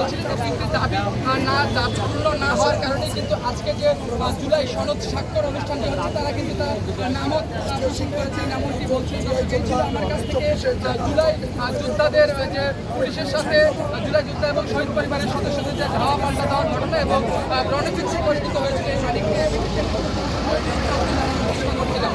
বলছিলেন যে দাবি না দাবি না হওয়ার কারণে কিন্তু আজকে যে জুলাই সনদ স্বাক্ষর অনুষ্ঠানটি হচ্ছে তারা কিন্তু তার আহ, ঘোষণা করেছে এমনটি বলছে আমার কাছ থেকে জুলাই যোদ্ধাদের যে পুলিশের সাথে জুলাই যোদ্ধা এবং শহীদ পরিবারের সদস্যদের যে ধাওয়া পাল্টা দেওয়ার ঘটনা এবং রণচিত্র পরিচিত হয়েছিল এই মালিককে। করছিলাম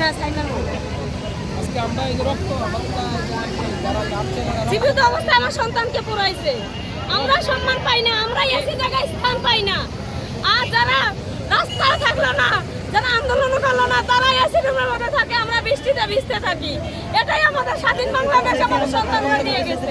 হ্যাঁ সাইমের আজকে আমরা এই রক্ত যারা যাচ্ছে জীবিত অবস্থায় আমার সন্তানকে পড়াইছে আমরা সম্মান পাই না আমরা একই জায়গায় স্থান পাই না। আর যারা রাস্তায় থাকল না যারা আন্দোলন করল না তারা এসি রুমের মধ্যে থাকে আমরা বৃষ্টিতে ভিজতে থাকি। এটাই আমাদের স্বাধীন বাংলাদেশ আমাদের সন্তানরা দিয়ে গেছে।